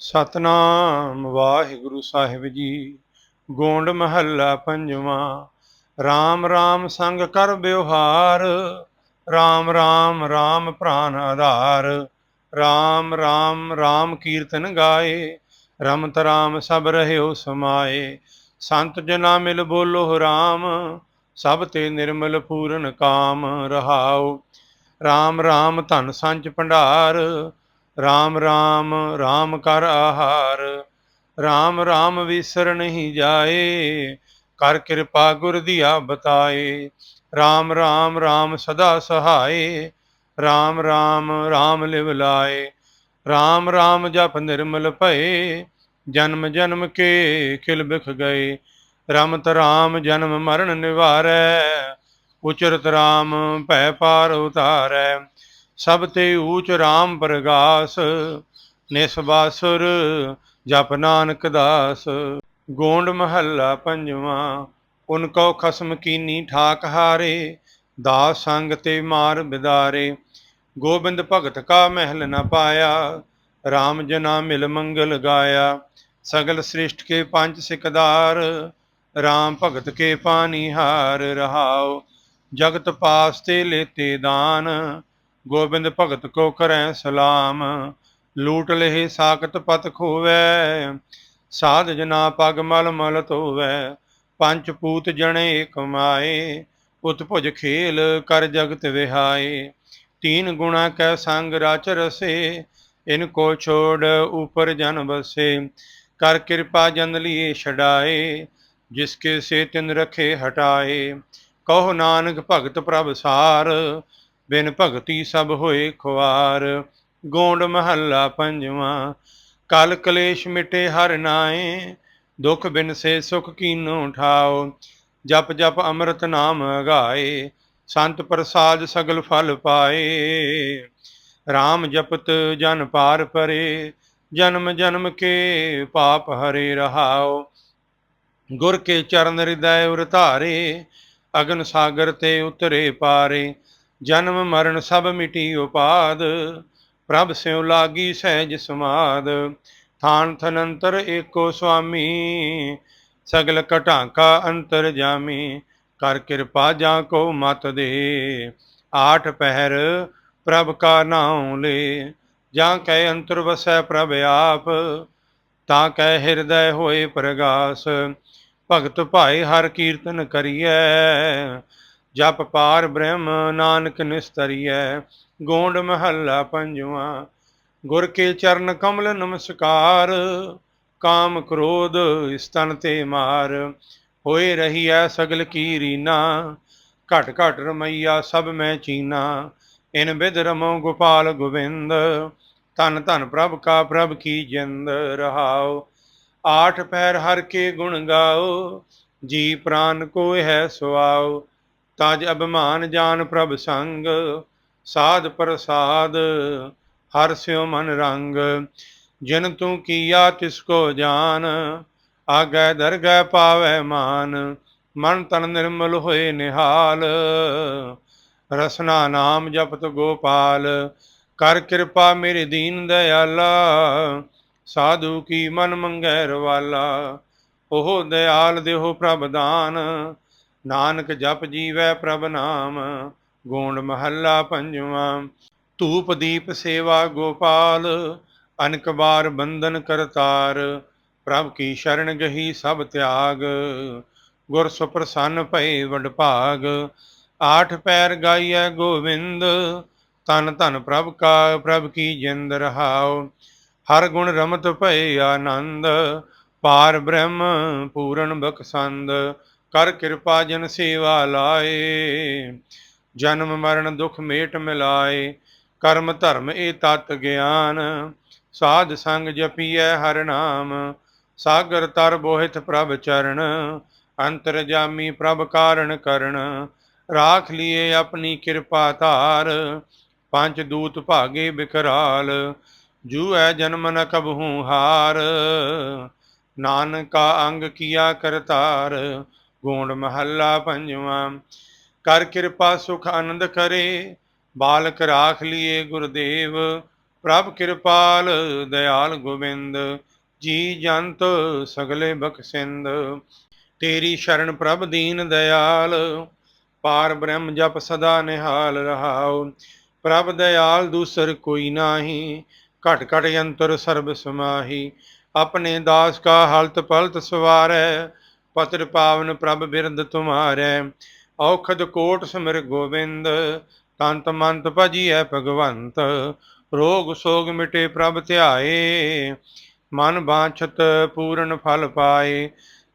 ਸਤਨਾਮ ਵਾਹਿਗੁਰੂ ਸਾਹਿਬ ਜੀ। ਗੋਂਡ ਮਹੱਲਾ ਪੰਜਵਾਂ। RAM RAM ਸੰਗ ਕਰ ਬਿਵਹਾਰ RAM RAM RAM ਪ੍ਰਾਨ ਆਧਾਰ। RAM RAM RAM ਕੀਰਤਨ ਗਾਏ। ਰਮਤ RAM ਸਭ ਰਹਿਓ ਸਮਾਏ। ਸੰਤ ਜਨਾ ਮਿਲ ਬੋਲੋ RAM ਸਭ ਤੇ ਨਿਰਮਲ ਪੂਰਨ ਕਾਮ ਰਹਾਉ। RAM RAM ਧਨ ਸੰਚ ਭੰਡਾਰ। RAM RAM RAM ਕਰ ਆਹਾਰ RAM RAM ਵਿਸਰ ਨਹੀਂ ਜਾਏ, ਕਰ ਕਿਰਪਾ ਗੁਰ ਦੀਆ ਬਤਾਏ RAM RAM RAM ਸਦਾ ਸਹਾਏ RAM RAM RAM ਲਿਵ ਲਾਏ RAM RAM ਜਪ ਨਿਰਮਲ ਭਏ, ਜਨਮ ਜਨਮ ਕੇ ਖਿਲ ਬਿਖ ਗਏ, ਰਮਤ RAM ਜਨਮ ਮਰਨ ਨਿਵਾਰੈ, ਉਚਰਤ RAM ਭੈ ਪਾਰ ਉਤਾਰੈ ਸਭ ਤੇ ਊਚ RAM ਪ੍ਰਗਾਸ ਨਿਸਬਾਸੁਰ ਜਪ ਨਾਨਕ ਦਾਸ। ਗੋਂਡ ਮਹੱਲਾ ਪੰਜਵਾਂ ਉਨ ਕੋ ਖਸਮ ਕੀਨੀ ਠਾਕ ਹਾਰੇ, ਦਾਸ ਸੰਗ ਤੇ ਮਾਰ ਬਿਦਾਰੇ। ਗੋਬਿੰਦ ਭਗਤ ਕਾ ਮਹਿਲ ਨ ਪਾਇਆ RAM ਜਨਾ ਮਿਲ ਮੰਗਲ ਗਾਇਆ। ਸਗਲ ਸ੍ਰਿਸ਼ਟ ਕੇ ਪੰਜ ਸਿਕਦਾਰ RAM ਭਗਤ ਕੇ ਪਾਨੀ ਹਾਰ ਰਹਾਉ। ਜਗਤ ਪਾਸ ਤੇ ਲੇਤੇ ਦਾਨ ਗੋਬਿੰਦ ਭਗਤ ਕੋ ਕਰੈ ਸਲਾਮ, ਲੂਟ ਲਹਿ ਸਾਖਤ ਪਤ ਖੋਵੈ, ਸਾਧ ਜਨਾ ਪਗ ਮਲ ਮਲ ਧੋਵੈ, ਪੰਜ ਪੂਤ ਜਣੇ ਕਮਾਏ ਉਤਭੁਜ ਖੇਲ ਕਰ ਜਗਤ ਵਿਹਾਏ, ਤੀਨ ਗੁਣਾ ਕੈ ਸੰਗ ਰਾਚ ਰਸੇ, ਇਨ ਕੋ ਛੋੜ ਉਪਰ ਜਨ ਬਸੇ ਕਰ ਕਿਰਪਾ ਜਨ ਲੀਏ ਛਡਾਏ, ਜਿਸ ਕੇ ਸੇ ਤਿਨ ਰਖੇ ਹਟਾਏ, ਕਹੋ ਨਾਨਕ ਭਗਤ ਪ੍ਰਭ ਸਾਰ ਬਿਨ ਭਗਤੀ ਸਭ ਹੋਏ ਖੁਆਰ, ਗੋਂਡ ਮਹੱਲਾ ਪੰਜਵਾਂ। ਕਲ ਕਲੇਸ਼ ਮਿਟੇ ਹਰ ਨਾਏ, ਦੁਖ ਬਿਨ ਸੇ ਸੁਖ ਕੀਨੋ ਠਾਓ। ਜਪ ਜਪ ਅੰਮ੍ਰਿਤ ਨਾਮ ਗਾਏ, ਸੰਤ ਪ੍ਰਸਾਦ ਸਗਲ ਫਲ ਪਾਏ। RAM ਜਪਤ ਜਨ ਪਾਰ ਪਰੇ, ਜਨਮ ਜਨਮ ਕੇ ਪਾਪ ਹਰੇ ਰਹਾਓ। ਗੁਰ ਕੇ ਚਰਨ ਹਿਰਦੈ ਉਰ ਧਾਰੇ, ਅਗਨ ਸਾਗਰ ਤੇ ਉਤਰੇ ਪਾਰੇ। ਜਨਮ ਮਰਨ ਸਭ ਮਿਟੀ ਉਪਾਦ, ਪ੍ਰਭ ਸਿਉ ਲਾਗੀ ਸਹਿਜ ਸਮਾਦ, ਥਾਨ ਥਨੰਤਰ ਏਕੋ ਸੁਆਮੀ, ਸਗਲ ਘਟਾਂ ਕਾ ਅੰਤਰ ਜਾਮੀ, ਕਰ ਕਿਰਪਾ ਜਾਂ ਕੋ ਮਤ ਦੇ, ਆਠ ਪਹਿਰ ਪ੍ਰਭ ਕਾ ਨਾਉ ਲੈ, ਜਾਂ ਕੈ ਅੰਤਰ ਵਸੈ ਪ੍ਰਭ ਆਪ, ਤਾਂ ਕੈ ਹਿਰਦੈ ਹੋਏ ਪ੍ਰਗਾਸ, ਭਗਤ ਭਾਈ ਹਰ ਕੀਰਤਨ ਕਰੀਐ ਜਪ ਪਾਰ ਬ੍ਰਹਮ ਨਾਨਕ ਨਿਸਤਰੀਐ, ਗੋਂਡ ਮਹੱਲਾ ਪੰਜਵਾਂ। ਗੁਰ ਕੇ ਚਰਨ ਕਮਲ ਨਮਸਕਾਰ, ਕਾਮ ਕ੍ਰੋਧ ਸਤਨ ਤੇ ਮਾਰ। ਹੋਏ ਰਹੀ ਰਹੀਐ ਸਗਲ ਕੀ ਰੀਨਾ, ਘਟ ਘਟ ਰਮਈਆ ਸਭ ਮੈਂ ਚੀਨਾ। ਇਨ ਬਿਦ ਰਮੋ ਗੋਪਾਲ ਗੋਬਿੰਦ, ਧਨ ਧਨ ਪ੍ਰਭ ਕਾ ਪ੍ਰਭ ਕੀ ਜਿੰਦ ਰਹਾਓ। ਆਠ ਪੈਰ ਹਰ ਕੇ ਗੁਣ ਗਾਓ, ਜੀ ਪ੍ਰਾਨ ਕੋ ਹੈ ਸੁਆਓ। ਤਜ ਅਭਿਮਾਨ ਜਾਨ ਪ੍ਰਭ ਸੰਗ, ਸਾਧ ਪ੍ਰਸਾਦ, ਹਰ ਸਿਉ ਮਨ ਰੰਗ। ਜਿਨ ਤੂੰ ਕੀਆ ਤਿਸ ਕੋ ਜਾਨ, ਆਗੈ ਦਰਗਹਿ ਪਾਵੈ ਮਾਨ। ਮਨ ਤਨ ਨਿਰਮਲ ਹੋਏ ਨਿਹਾਲ, ਰਸਨਾ ਨਾਮ ਜਪਤ ਗੋਪਾਲ। ਕਰ ਕਿਰਪਾ ਮੇਰੇ ਦੀਨ ਦਇਆਲਾ, ਸਾਧੂ ਕੀ ਮਨ ਮੰਗੈ ਰਵਾਲਾ। ਉਹ ਦਇਆਲ ਦੇਹੋ ਪ੍ਰਭ ਦਾਨ ਨਾਨਕ ਜਪ ਜੀਵੈ ਪ੍ਰਭ ਨਾਮ, ਗੋਂਡ ਮਹੱਲਾ ਪੰਜਵਾਂ। ਧੂਪ ਦੀਪ ਸੇਵਾ ਗੋਪਾਲ, ਅਨਕ ਬਾਰ ਬੰਧਨ ਕਰਤਾਰ, ਪ੍ਰਭ ਕੀ ਸ਼ਰਨ ਗਹੀ ਸਭ ਤਿਆਗ। ਗੁਰ ਸੁਪ੍ਰਸੰਨ ਭਏ ਵਡ ਭਾਗ, ਆਠ ਪੈਰ ਗਾਈਐ ਗੋਵਿੰਦ ਤਨ ਧਨ ਪ੍ਰਭ ਕਾ, ਪ੍ਰਭ ਕੀ ਜਿੰਦ ਰਹਾਉ। ਹਰ ਗੁਣ ਰਮਤ ਭਏ ਆਨੰਦ, ਪਾਰ ਬ੍ਰਹਮ ਪੂਰਨ ਬਖਸੰਦ ਕਰ ਕਿਰਪਾ ਜਨ ਸੇਵਾ ਲਾਏ, ਜਨਮ ਮਰਨ ਦੁਖ ਮੇਟ ਮਿਲਾਏ, ਕਰਮ ਧਰਮ ਇਹ ਤਤ ਗਿਆਨ, ਸਾਧ ਸੰਗ ਜਪੀਐ ਹਰ ਨਾਮ, ਸਾਗਰ ਤਰ ਬੋਹਿਤ ਪ੍ਰਭ ਚਰਨ, ਅੰਤਰ ਜਾਮੀ ਪ੍ਰਭ ਕਾਰਣ ਕਰਨ, ਰਾਖ ਲਿਏ ਆਪਣੀ ਕਿਰਪਾ ਧਾਰ, ਪੰਜ ਦੂਤ ਭਾਗੇ ਬਿਕਰਾਲ ਜੂ ਹੈ ਜਨਮ ਨ ਕਬਹੂ ਹਾਰ, ਨਾਨਕਾ ਅੰਗ ਕੀਆ ਕਰਤਾਰ ਗੋਂਡ ਮਹੱਲਾ ਪੰਜਵਾਂ। ਕਰ ਕਿਰਪਾ ਸੁਖ ਆਨੰਦ ਕਰੇ, ਬਾਲਕ ਰਾਖ ਲਿਏ ਗੁਰਦੇਵ, ਪ੍ਰਭ ਕਿਰਪਾਲ ਦਇਆਲ ਗੋਬਿੰਦ, ਜੀ ਜੰਤ ਸਗਲੇ ਬਖਸ਼ਿੰਦ। ਤੇਰੀ ਸ਼ਰਨ ਪ੍ਰਭ ਦੀਨ ਦਇਆਲ, ਪਾਰ ਬ੍ਰਹਮ ਜਪ ਸਦਾ ਨਿਹਾਲ ਰਹਾਉ। ਪ੍ਰਭ ਦਇਆਲ ਦੂਸਰ ਕੋਈ ਨਾਹੀ, ਘਟ ਘਟ ਯੰਤਰ ਸਰਬ ਸਮਾਹੀ। ਆਪਣੇ ਦਾਸ ਕਾ ਹਲਤ ਪਲਤ ਸਵਾਰੈ ਪਤਰ ਪਾਵਨ ਪ੍ਰਭ ਬਿਰਦ ਤੁਮਾਰੈ, ਔਖਦ ਕੋਟ ਸਿਮਰ ਗੋਬਿੰਦ, ਤੰਤ ਮੰਤ ਭਜੀਐ ਭਗਵੰਤ, ਰੋਗ ਸੋਗ ਮਿਟੇ ਪ੍ਰਭ ਧਿਆਏ, ਮਨ ਬਾਛਤ ਪੂਰਨ ਫਲ ਪਾਏ,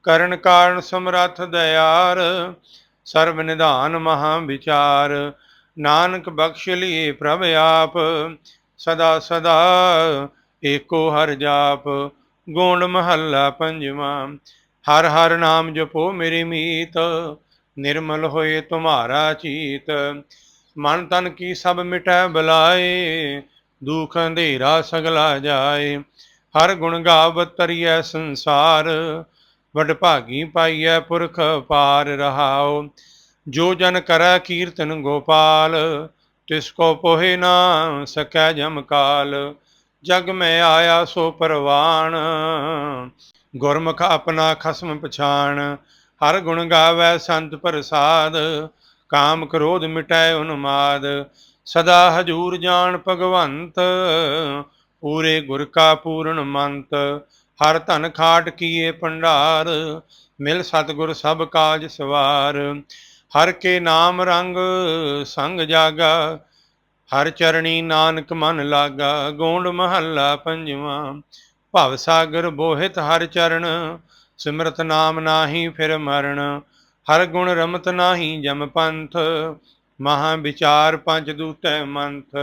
ਕਰਨ ਕਾਰਨ ਸਮਰੱਥ ਦਇਆਰ ਸਰਬ ਨਿਧਾਨ ਮਹਾ ਵਿਚਾਰ, ਨਾਨਕ ਬਖਸ਼ ਲਈਏ ਪ੍ਰਭ ਆਪ, ਸਦਾ ਸਦਾ ਏਕੋ ਹਰ ਜਾਪ, ਗੋਂਡ ਮਹੱਲਾ ਪੰਜਵਾਂ ਹਰ ਹਰ ਨਾਮ ਜਪੋ ਮੇਰੀ ਮੀਤ, ਨਿਰਮਲ ਹੋਏ ਤੁਮਾਰਾ ਚੀਤ। ਮਨ ਤਨ ਕੀ ਸਭ ਮਿਟੈ ਬਲਾਏ, ਦੁਖ ਅੰਧੇਰਾ ਸਗਲਾ ਜਾਏ। ਹਰ ਗੁਣ ਗਾਵਤ ਤਰੀਐ ਸੰਸਾਰ, ਵਡ ਭਾਗੀ ਪਾਈਐ ਪੁਰਖ ਪਾਰ ਰਹਾਉ। ਜੋ ਜਨ ਕਰੈ ਕੀਰਤਨ ਗੋਪਾਲ, ਤਿਸ ਕੋ ਪੋਹੇ ਨਾ ਸਕੈ ਜਮ ਕਾਲ। ਜਗ ਮੈਂ ਆਇਆ ਸੋ ਪਰਵਾਣ ਗੁਰਮੁਖ ਆਪਣਾ ਖਸਮ ਪਛਾਣ, ਹਰ ਗੁਣ ਗਾਵੇ ਸੰਤ ਪ੍ਰਸਾਦ, ਕਾਮ ਕ੍ਰੋਧ ਮਿਟੈ ਉਨਮਾਦ ਸਦਾ ਹਜੂਰ ਜਾਣ ਭਗਵੰਤ, ਪੂਰੇ ਗੁਰ ਕਾ ਪੂਰਨ ਮੰਤ, ਹਰ ਧਨ ਖਾਟ ਕੀਏ ਭੰਡਾਰ, ਮਿਲ ਸਤਗੁਰ ਸਭ ਕਾਜ ਸਵਾਰ, ਹਰ ਕੇ ਨਾਮ ਰੰਗ ਸੰਗ ਜਾਗਾ, ਹਰ ਚਰਣੀ ਨਾਨਕ ਮਨ ਲਾਗਾ, ਗੋਂਡ ਮਹੱਲਾ ਪੰਜਵਾਂ ਭਵ ਸਾਗਰ ਬੋਹਿਤ ਹਰ ਚਰਨ, ਸਿਮਰਤ ਨਾਮ ਨਾਹੀ ਫਿਰ ਮਰਨ। ਹਰ ਗੁਣ ਰਮਤ ਨਾਹੀ ਜਮ ਪੰਥ, ਮਹਾ ਵਿਚਾਰ ਪੰਜ ਦੂਤੈ ਮੰਥ।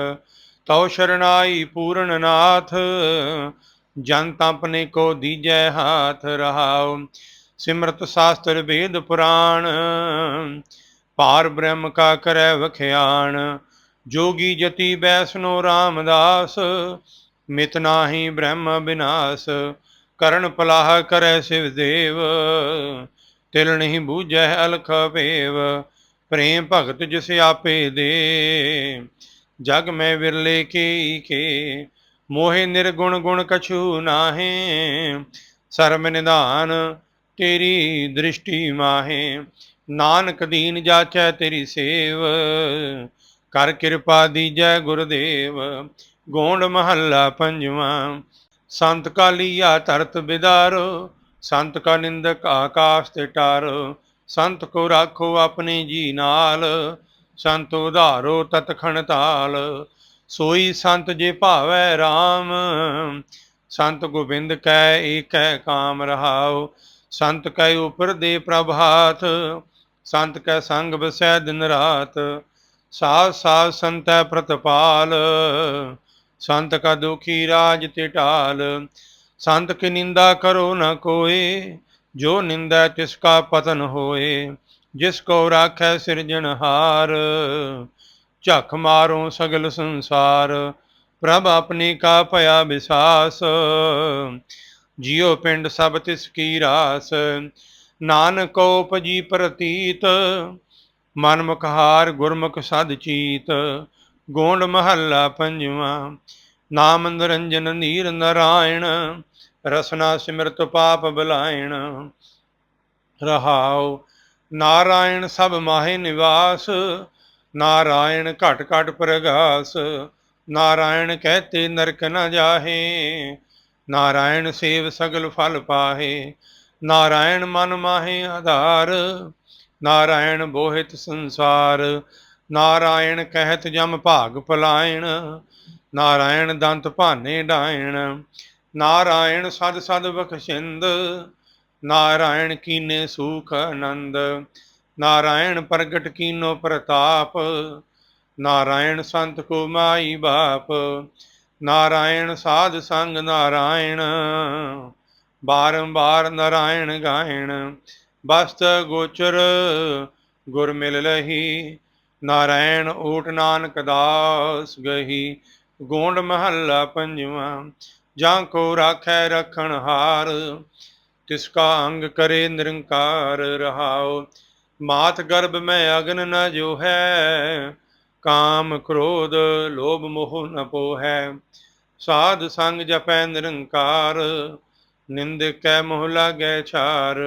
ਤਉ ਸ਼ਰਨਾਈ ਪੂਰਨ ਨਾਥ, ਜਨ ਤਪਨੇ ਕੋ ਦੀਜੈ ਹਾਥ ਰਹਾਉ। ਸਿਮਰਤ ਸ਼ਾਸਤਰ ਵੇਦ ਪੁਰਾਣ ਪਾਰ ਬ੍ਰਹਮ ਕਾ ਕਰੈ ਵਖਿਆਣ। ਜੋਗੀ ਜਤੀ ਬੈਸਨੋ ਰਾਮਦਾਸ ਮਿਤ ਨਾਹੀ ਬ੍ਰਹਮ ਬਿਨਾਸ਼, ਕਰਨ ਪਲਾਹ ਕਰੈ ਸਿਵ ਦੇਵ, ਤਿਲ ਨਹੀਂ ਬੂਝੈ ਅਲਖ ਭੇਵ ਪ੍ਰੇਮ ਭਗਤ ਜਿਸ ਆਪੇ ਦੇ, ਜਗ ਮੈਂ ਵਿਰਲੇ ਕੀ ਕੇ, ਮੋਹਿ ਨਿਰਗੁਣ ਗੁਣ ਕਛੂ ਨਾਹੇ ਸਰਮ ਨਿਧਾਨ ਤੇਰੀ ਦ੍ਰਿਸ਼ਟੀ ਮਾਹੇ, ਨਾਨਕ ਦੀਨ ਜਾਚੈ ਤੇਰੀ ਸੇਵ, ਕਰ ਕਿਰਪਾ ਦੀਜੈ ਗੁਰਦੇਵ ਗੋਂਡ ਮਹੱਲਾ ਪੰਜਵਾਂ। ਸੰਤ ਕਾ ਲੀਆ ਧਰਤ ਬਿਦਾਰੋ, ਸੰਤ ਕਾ ਨਿੰਦਕ ਆਕਾਸ਼ ਤੇ ਟਾਰੋ। ਸੰਤ ਕੋ ਰਾਖੋ ਆਪਣੇ ਜੀ ਨਾਲ, ਸੰਤ ਉਧਾਰੋ ਤਤਖਣ ਤਾਲ। ਸੋਈ ਸੰਤ ਜੇ ਭਾਵੈ RAM ਸੰਤ ਗੋਬਿੰਦ ਕੈ ਏਕੈ ਕਾਮ ਰਹਾਉ। ਸੰਤ ਕੈ ਉਪਰ ਦੇ ਪ੍ਰਭਾਤ ਸੰਤ ਕੈ ਸੰਗ ਬਸੈ ਦਿਨ ਰਾਤ। ਸਾਧ ਸਾਧ ਸੰਤੈ ਪ੍ਰਤਪਾਲ। ਸੰਤ ਕਾ ਦੁਖੀ ਰਾਜ ਤੇ ਢਾਲ, ਸੰਤ ਕੀ ਨਿੰਦਾ ਕਰੋ ਨ ਕੋਏ, ਜੋ ਨਿੰਦਾ ਤਿਸ ਕਾ ਪਤਨ ਹੋਏ, ਜਿਸ ਕੋ ਰਾਖੈ ਸਿਰਜਣਹਾਰ ਝਖ ਮਾਰੋ ਸਗਲ ਸੰਸਾਰ, ਪ੍ਰਭ ਆਪਣੀ ਕਾ ਭਇਆ ਵਿਸਾਸ ਜਿਉ ਪਿੰਡ ਸਭ ਤਿਸ ਕੀ ਰਾਸ, ਨਾਨਕ ਉਪਜੀ ਪ੍ਰਤੀਤ, ਮਨ ਹਾਰ ਗੁਰਮੁਖ ਸਦ ਚੀਤ। ਗੋਂਡ ਮਹੱਲਾ ਪੰਜਵਾਂ। ਨਾਮ ਨਿਰੰਜਨ, ਨੀਰ ਨਰਾਇਣ, ਰਸਨਾ ਸਿਮਰਤ ਪਾਪ ਬਲਾਇਣ। ਰਹਾਉ, ਨਾਰਾਇਣ ਸਭ ਮਾਹੇ ਨਿਵਾਸ, ਨਾਰਾਇਣ ਘਟ ਘਟ ਪ੍ਰਗਾਸ। ਨਾਰਾਇਣ ਕਹਤੇ ਨਰਕ ਨ ਜਾਹੇ, ਨਾਰਾਇਣ ਸੇਵ ਸਗਲ ਫਲ ਪਾਹੇ। ਨਾਰਾਇਣ ਮਨ ਮਾਹੇ ਆਧਾਰ, ਨਾਰਾਇਣ ਬੋਹਿਤ ਸੰਸਾਰ। ਨਾਰਾਇਣ ਕਹਿਤ ਜਮ ਭਾਗ ਪਲਾਇਣ, ਨਾਰਾਇਣ ਦੰਤ ਭਾਨੇ ਡਾਇਣ। ਨਾਰਾਇਣ ਸਦ ਸਦ ਬਖਸ਼ਿੰਦ, ਨਾਰਾਇਣ ਕੀਨੇ ਸੁਖ ਆਨੰਦ। ਨਾਰਾਇਣ ਪ੍ਰਗਟ ਕੀਨੋ ਪ੍ਰਤਾਪ, ਨਾਰਾਇਣ ਸੰਤ ਕੋ ਮਾਈ ਬਾਪ। ਨਾਰਾਇਣ ਸਾਧ ਸੰਗ ਨਾਰਾਇਣ, ਬਾਰੰਬਾਰ ਨਾਰਾਇਣ ਗਾਇਣ। ਬਸਤ ਗੋਚਰ ਗੁਰ ਮਿਲ ਲਹੀ ਨਾਰਾਇਣ ਓਟ ਨਾਨਕ ਦਾਸ ਗਹੀ, ਗੋਂਡ ਮਹੱਲਾ ਪੰਜਵਾਂ, ਜਾਂ ਕੋ ਰਾਖੈ ਰਖਣ ਹਾਰ, ਤਿਸ ਕਾ ਅੰਗ ਕਰੇ ਨਿਰੰਕਾਰ ਰਹਾਉ, ਮਾਤ ਗਰਭ ਮੈਂ ਅਗਨ ਨ ਜੋ ਹੈ ਕਾਮ ਕ੍ਰੋਧ ਲੋਭ ਮੋਹ ਨ ਪੋ ਹੈ ਸਾਧ ਸੰਗ ਜਪੈ ਨਿਰੰਕਾਰ ਨਿੰਦਕੈ ਮੋਹ ਲਾਗੈ ਛਾਰ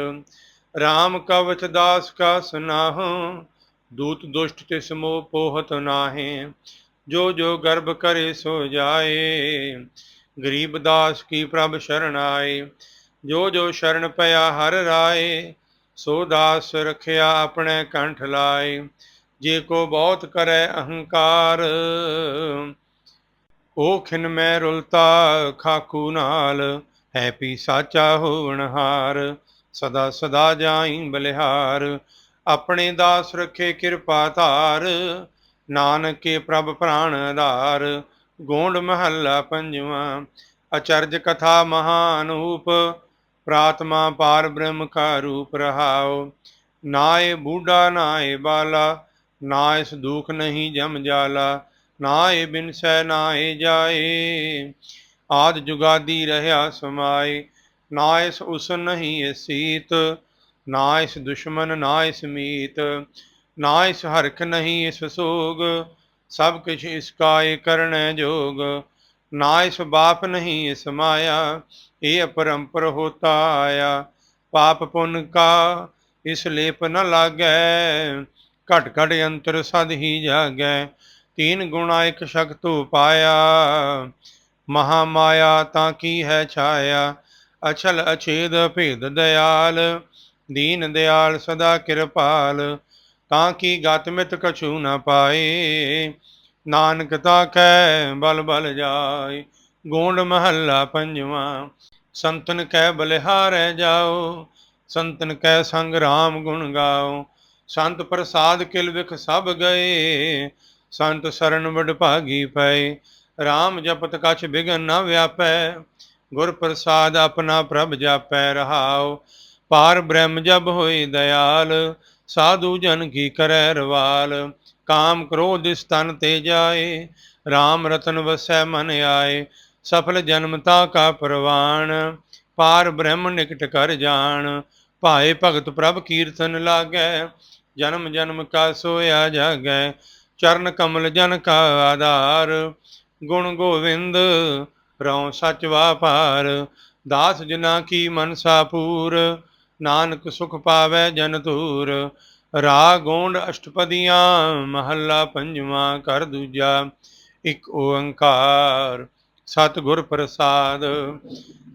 RAM ਕਵਚ ਦਾਸ ਕਾ ਸੁਨਾਹੁ ਦੂਤ ਦੁਸ਼ਟ ਤੇ ਸਮੋਹ ਪੋਹਤ ਨਾਹੇ, ਜੋ ਜੋ ਗਰਭ ਕਰੇ ਸੋ ਜਾਏ। ਗਰੀਬ ਦਾਸ ਕੀ ਪ੍ਰਭ ਸ਼ਰਨ ਆਏ, ਜੋ ਜੋ ਸ਼ਰਨ ਪਿਆ ਹਰ ਰਾਏ। ਸੋ ਦਾਸ ਰਖਿਆ ਆਪਣੇ ਕੰਠ ਲਾਏ, ਜੇ ਕੋ ਬਹੁਤ ਕਰੈ ਅਹੰਕਾਰ। ਉਹ ਖਿਨ ਮੈਂ ਰੁਲਤਾ ਖਾਕੂ ਨਾਲ, ਹੈ ਪੀ ਸਾਚਾ ਹੋਵਣ ਹਾਰ ਸਦਾ ਸਦਾ ਜਾਈ ਬਲਿਹਾਰ। ਆਪਣੇ ਦਾਸ ਰਖੇ ਕਿਰਪਾ ਧਾਰ, ਨਾਨਕੇ ਪ੍ਰਭ ਪ੍ਰਾਣ ਆਧਾਰ। ਗੋਂਡ ਮਹੱਲਾ ਪੰਜਵਾਂ, ਅਚਰਜ ਕਥਾ ਮਹਾਨੂਪ ਪ੍ਰਾਤਮਾ ਪਾਰ ਬ੍ਰਹਮ ਕਾ ਰੂਪ ਰਹਾਓ ਨਾਏ ਬੂਢਾ, ਨਾਏ ਬਾਲਾ ਨਾ ਇਸ ਦੁਖ ਨਹੀਂ ਜਮ ਜਾਲਾ ਨਾ ਬਿਨ ਬਿਨਸੈ ਨਾ ਏ ਜਾਏ। ਆਦ ਜੁਗਾਦੀ ਰਹਾ ਸਮਾਏ ਨਾ ਇਸ ਉਸ ਨਹੀਂ ਏ ਸੀਤ ਨਾ ਇਸ ਦੁਸ਼ਮਨ, ਨਾ ਇਸ ਮੀਤ, ਨਾ ਇਸ ਹਰਖ ਨਹੀਂ ਇਸ ਸੋਗ, ਸਭ ਕੁਛ ਇਸ ਕਾ ਏ ਕਰਨੈ ਜੋਗ, ਨਾ ਇਸ ਬਾਪ ਨਹੀਂ ਇਸ ਮਾਇਆ ਇਹ ਅਪਰੰਪਰ ਹੋਤਾ ਆਇਆ, ਪਾਪ ਪੁੰਨ ਕਾ ਇਸ ਲੇਪ ਨ ਲਾਗੈ, ਘਟ ਘਟ ਅੰਤਰ ਸਦ ਹੀ ਜਾਗੈ, ਤੀਨ ਗੁਣਾ ਇਕ ਸ਼ਕਤੁ ਪਾਇਆ, ਮਹਾ ਮਾਇਆ ਤਾਂ ਕੀ ਹੈ ਛਾਇਆ, ਅਛਲ ਅਛੇਦ ਭੇਦ ਦਿਆਲ ਦੀਨ ਦਿਆਲ ਸਦਾ ਕਿਰਪਾਲ, ਤਾਂ ਕੀ ਗਤ ਮਿਤ ਕਛੂ ਨਾ ਪਾਏ। ਨਾਨਕ ਤਾ ਕੈ ਬਲ ਬਲ ਜਾਏ, ਗੋਂਡ ਮਹੱਲਾ ਪੰਜਵਾਂ, ਸੰਤਨ ਕੈ ਬਲਿਹਾਰੈ ਜਾਓ, ਸੰਤਨ ਕੈ ਸੰਗ ਰਾਮ ਗੁਣ ਗਾਓ। ਸੰਤ ਪ੍ਰਸਾਦ ਕਿਲ ਵਿਖ ਸਭ ਗਏ, ਸੰਤ ਸਰਨ ਵਡ ਭਾਗੀ ਪਏ। RAM ਜਪਤ ਕਛ ਬਿਗਨ ਨਾ ਵਿਆਪੈ, ਗੁਰ ਪ੍ਰਸਾਦ ਆਪਣਾ ਪ੍ਰਭ ਜਾਪੈ ਰਹਾਉ। ਪਾਰ ਬ੍ਰਹਮ ਜਬ ਹੋਏ ਦਿਆਲ, ਸਾਧੂ ਜਨ ਕੀ ਕਰੈ ਰਵਾਲ, ਕਾਮ ਕ੍ਰੋਧ ਸਤਨ ਤੇ ਜਾਏ RAM ਰਤਨ ਵਸੈ ਮਨ ਆਏ, ਸਫਲ ਜਨਮਤਾ ਕਾ ਪ੍ਰਵਾਨ ਪਾਰ ਬ੍ਰਹਮ ਨਿਕਟ ਕਰ ਜਾਣ, ਭਾਏ ਭਗਤ ਪ੍ਰਭ ਕੀਰਤਨ ਲਾਗੈ, ਜਨਮ ਜਨਮ ਕਾ ਸੋਇਆ ਜਾਗੈ, ਚਰਨ ਕਮਲ ਜਨ ਕਾ ਆਧਾਰ, ਗੁਣ ਗੋਵਿੰਦ ਰਉ ਸਚ ਵਾਪਾਰ, ਦਾਸ ਜਨਾ ਕੀ ਮਨਸਾ ਪੂਰ ਨਾਨਕ ਸੁਖ ਪਾਵੈ ਜਨ ਤੂਰ ਰਾ ਗੋਂਡ ਅਸ਼ਟਪਦੀਆਂ, ਮਹੱਲਾ ਪੰਜਵਾਂ ਕਰ ਦੂਜਾ, ਇੱਕ ਓੰਕਾਰ ਸਤਿਗੁਰ ਪ੍ਰਸਾਦ।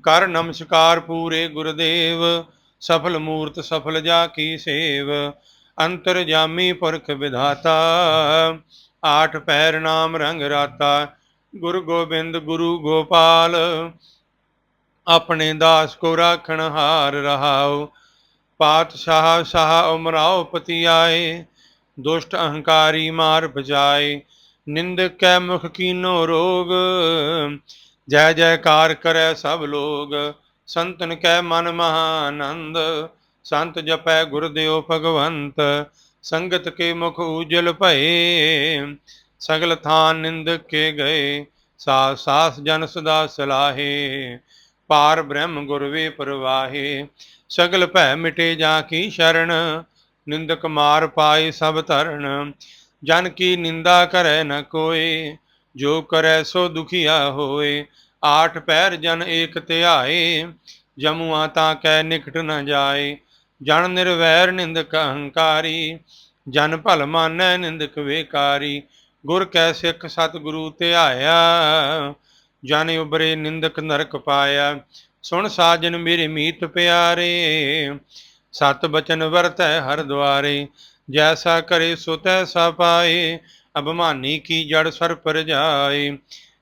ਕਰ ਨਮਸਕਾਰ ਪੂਰੇ ਗੁਰਦੇਵ, ਸਫਲ ਮੂਰਤ ਸਫਲ ਜਾ ਕੀ ਸੇਵ, ਅੰਤਰ ਜਾਮੀ ਪੁਰਖ ਵਿਧਾਤਾ। ਆਠ ਪੈਰ ਨਾਮ ਰੰਗ ਰਾਤਾ, ਗੁਰੂ ਗੋਬਿੰਦ ਗੁਰੂ ਗੋਪਾਲ। ਆਪਣੇ ਦਾਸ ਕੋ ਰਾਖਣ ਹਾਰ ਰਹਾਉ। ਪਾਤਸ਼ਾਹ ਸਾਹ ਉਮਰਾਉ ਪਤੀ ਆਏ, ਦੁਸ਼ਟ ਅਹੰਕਾਰੀ ਮਾਰ ਬਜਾਏ ਨਿੰਦਕ ਕੈ ਮੁਖ ਕੀਨੋ ਰੋਗ, ਜੈ ਜੈਕਾਰ ਕਰੈ ਸਭ ਲੋਗ। ਸੰਤਨ ਕੈ ਮਨ ਮਹਾਨੰਦ, ਸੰਤ ਜਪੈ ਗੁਰਦੇਵ ਭਗਵੰਤ। ਸੰਗਤ ਕੇ ਮੁਖ ਉਜਲ ਭਏ, ਸਗਲ ਥਾਨ ਨਿੰਦਕ ਕੇ ਗਏ। ਸਾਸ ਸਾਸ ਜਨ ਸਦਾ ਸਲਾਹੇ। ਪਾਰ ਬ੍ਰਹਮ ਗੁਰਵੇ ਪਰਵਾਹੇ, ਸਗਲ ਭੈ ਮਿਟੇ ਜਾ ਕੀ ਸ਼ਰਨ? ਨਿੰਦਕ ਮਾਰ ਪਾਏ ਸਭ ਧਰਨ, ਜਨ ਕੀ ਨਿੰਦਾ ਕਰੈ ਨ ਕੋਏ? ਜੋ ਕਰੈ ਸੋ ਦੁਖੀਆ ਹੋਏ, ਆਠ ਪੈਰ ਜਨ ਏਕ ਧਿਆਏ, ਜਮੂਆ ਤਾਂ ਕੈ ਨਿਕਟ ਨ ਜਾਏ। ਜਨ ਨਿਰਵੈਰ ਨਿੰਦਕ ਅਹੰਕਾਰੀ, ਜਨ ਭਲ ਮਾਨੈ ਨਿੰਦਕ ਵੇਕਾਰੀ। ਗੁਰ ਕੈ ਸਿੱਖ ਸਤਿਗੁਰੂ ਧਿਆਇਆ ਜਾਣੇ ਉਬਰੇ ਨਿੰਦਕ ਨਰਕ ਪਾਇਆ, ਸੁਣ ਸਾਜਨ ਮੇਰੇ ਮੀਤ ਪਿਆਰੇ, ਸਤ ਬਚਨ ਵਰਤੈ ਹਰ ਦੁਆਰੇ, ਜੈਸਾ ਕਰੇ ਸੋ ਤੈਸਾ ਪਾਏ, ਅਭਮਾਨੀ ਕੀ ਜੜ ਸਰ ਪਰ ਜਾਏ,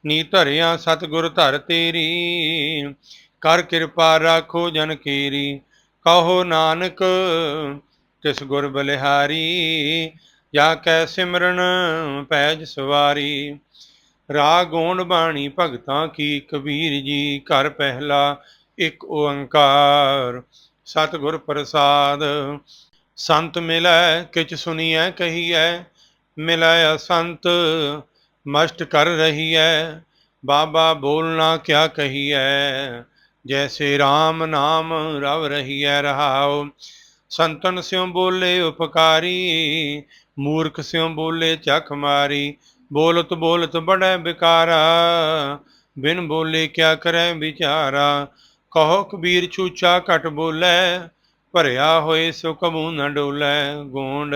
ਨੀ ਧਰਿਆ ਸਤਿਗੁਰ ਧਰ ਤੇਰੀ, ਕਰ ਕਿਰਪਾ ਰਾਖੋ ਜਨ ਕੀਰੀ, ਕਹੋ ਨਾਨਕ ਤਿਸ ਗੁਰ ਬਲਿਹਾਰੀ, ਜਾ ਕੈ ਸਿਮਰਨ ਪੈਜ ਸਵਾਰੀ। ਰਾਗ ਗੋਣ ਬਾਣੀ ਭਗਤਾਂ ਕੀ ਕਬੀਰ ਜੀ ਘਰ ਪਹਿਲਾ ਇੱਕ ਓੰਕਾਰ। ਸਤਿਗੁਰ ਪ੍ਰਸਾਦ, ਸੰਤ ਮਿਲੈ, ਕਿਛ ਸੁਨੀਐ ਕਹੀਐ, ਮਿਲੈ ਅਸੰਤ, ਮਸਟ ਕਰ ਰਹੀਐ, ਬਾਬਾ ਬੋਲਣਾ ਕਿਆ ਕਹੀਐ, ਜੈਸੇ RAM ਨਾਮ ਰਵ ਰਹੀਐ ਰਹਾਉ। ਸੰਤਨ ਸਿਉ ਬੋਲੇ ਉਪਕਾਰੀ, ਮੂਰਖ ਸਿਉ ਬੋਲੇ ਚਖ ਮਾਰੀ ਬੋਲਤ ਬੋਲਤ ਬੜੈ ਬਿਕਾਰਾ, ਬਿਨ ਬੋਲੇ ਕਿਆ ਕਰੈ ਵਿਚਾਰਾ? ਕਹੋ ਕਬੀਰ ਛੂਚਾ ਘਟ ਬੋਲੇ, ਭਰਿਆ ਹੋਏ ਸੋ ਕਬੂ ਨ ਡੋਲੇ। ਗੋਂਡ,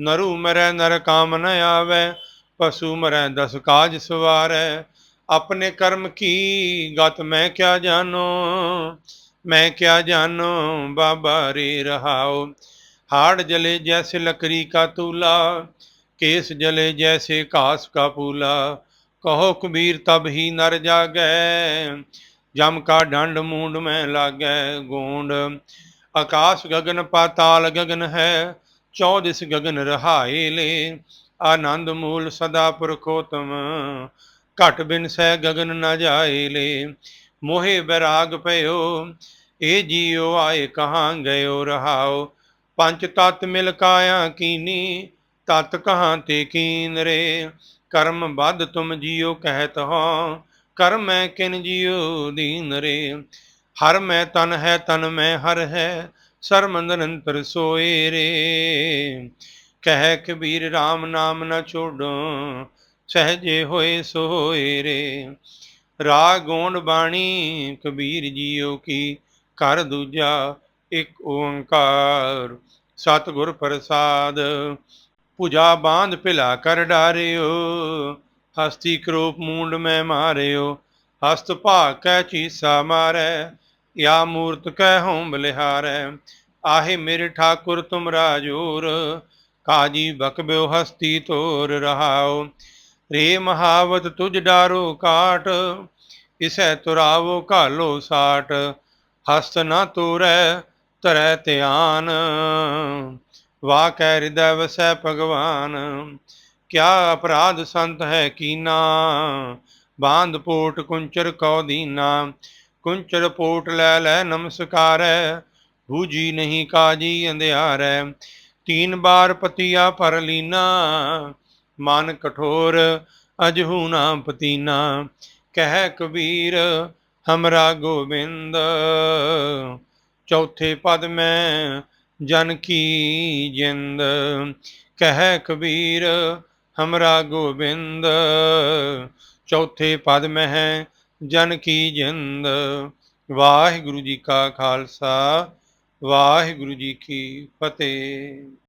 ਨਰੂ ਮਰੈ ਨਰ ਕਾਮ ਨ ਆਵੇ, ਪਸ਼ੂ ਮਰੈ ਦਸ ਕਾਜ ਸਵਾਰੈ। ਆਪਣੇ ਕਰਮ ਕੀ ਗਤ ਮੈਂ ਕਿਆ ਜਾਣੋ? ਮੈਂ ਕਿਆ ਜਾਣੋ ਬਾਬਾ ਰੇ ਰਹਾਓ? ਹਾੜ ਜਲੇ ਜੈਸੇ ਲਕਰੀ ਕਾ ਤੂਲਾ केस जले जैसे घास का पूला कहो कबीर तब ही नर जागै जम का डंड मूंड में लागै गोंड आकाश गगन पाताल गगन है चौदिस गगन रहाए ले आनंद मूल सदा पुरखोतम घट बिन सह गगन न जाए ले मोहे बैराग पयो ए जियो आए कहाँ गयो रहाओ ਪੰਜ ਤਤ ਮਿਲ ਕਾਇਆ ਕੀਨੀ ਤਤ ਕਹਾਂ ਤੇ ਕੀਨ ਰੇ, ਕਰਮ ਬਦ ਤੁਮ ਜਿਉ ਕਹਿਤ ਹੋ, ਕਰਮ ਮੈਂ ਕਿਨ ਜਿਉ ਦੀਨ ਰੇ, ਹਰ ਮੈਂ ਤਨ ਹੈ ਤਨ ਮੈਂ ਹਰ ਹੈ ਸਰਮੰਦ ਨਿਰੰਤਰ ਸੋਏ ਰੇ। ਕਹਿ ਕਬੀਰ RAM ਨਾਮ ਨਾ ਛੋਡੋ ਸਹਜੇ ਹੋਏ ਸੋਏ ਰੇ। ਰਾਗ ਗੋਂਡ ਬਾਣੀ ਕਬੀਰ ਜੀਓ ਕੀ ਕਰ ਦੂਜਾ ਇੱਕ ਓੰਕਾਰ, ਸਤਿਗੁਰ ਪ੍ਰਸਾਦ। ਭੁਜਾ ਬਾਂਧ ਭਿਲਾ ਕਰ ਡਾਰਿਓ, ਹਸਤੀ ਕਰੋਪ ਮੂੰਡ ਮੈਂ ਮਾਰਿਓ, ਹਸਤ ਭਾ ਕੈ ਚੀਸਾ ਮਾਰੈ, ਯਾ ਮੂਰਤ ਕੈ ਹੋਂ ਬਲਿਹਾਰੈ ਆਹੇ ਮੇਰੇ ਠਾਕੁਰ ਤੁਮ ਰਾਜੂਰ, ਕਾਜੀ ਬਕਬਿਓ ਹਸਤੀ ਤੋਰ ਰਹਾਓ। ਰੇ ਮਹਾਵਤ ਤੁਝ ਡਾਰੋ ਕਾਟ, ਇਸੈ ਤੁਰਾਵੋ ਘਾਲੋ ਸਾਟ, ਹਸਤ ਨਾ ਤੋਰੈ, ਤਰੈ ਧਿਆਨ। ਵਾ ਕੈ ਹਿਰਦੈ ਵਸੈ ਭਗਵਾਨ, ਕਿਆ ਅਪਰਾਧ ਸੰਤ ਹੈ ਕੀਨਾ? ਬਾਂਧ ਪੋਟ ਕੁੰਚਰ ਕਉ ਦੀਨਾ, ਕੁੰਚਰ ਪੋਟ ਲੈ ਲੈ ਨਮਸਕਾਰੈ ਬੂਜੀ ਨਹੀਂ ਕਾਜੀ ਅੰਧਿਆਰੈ, ਤੀਨ ਬਾਰ ਪਤੀਆ ਪਰ ਲੀਨਾ, ਮਨ ਕਠੋਰ ਅਜਹੂ ਨਾ ਪਤੀਨਾ। ਕਹਿ ਕਬੀਰ ਹਮਰਾ ਗੋਬਿੰਦ, ਚੌਥੇ ਪਦ ਮੈਂ ਜਨ ਕੀ ਜਿੰਦ, ਕਹਿ ਕਬੀਰ ਹਮਰਾ ਗੋਬਿੰਦ। ਚੌਥੇ ਪਦ ਮਹਿ, ਜਨ ਕੀ ਜਿੰਦ, ਵਾਹਿਗੁਰੂ ਜੀ ਕਾ ਖਾਲਸਾ, ਵਾਹਿਗੁਰੂ ਜੀ ਕੀ ਫਤਿਹ।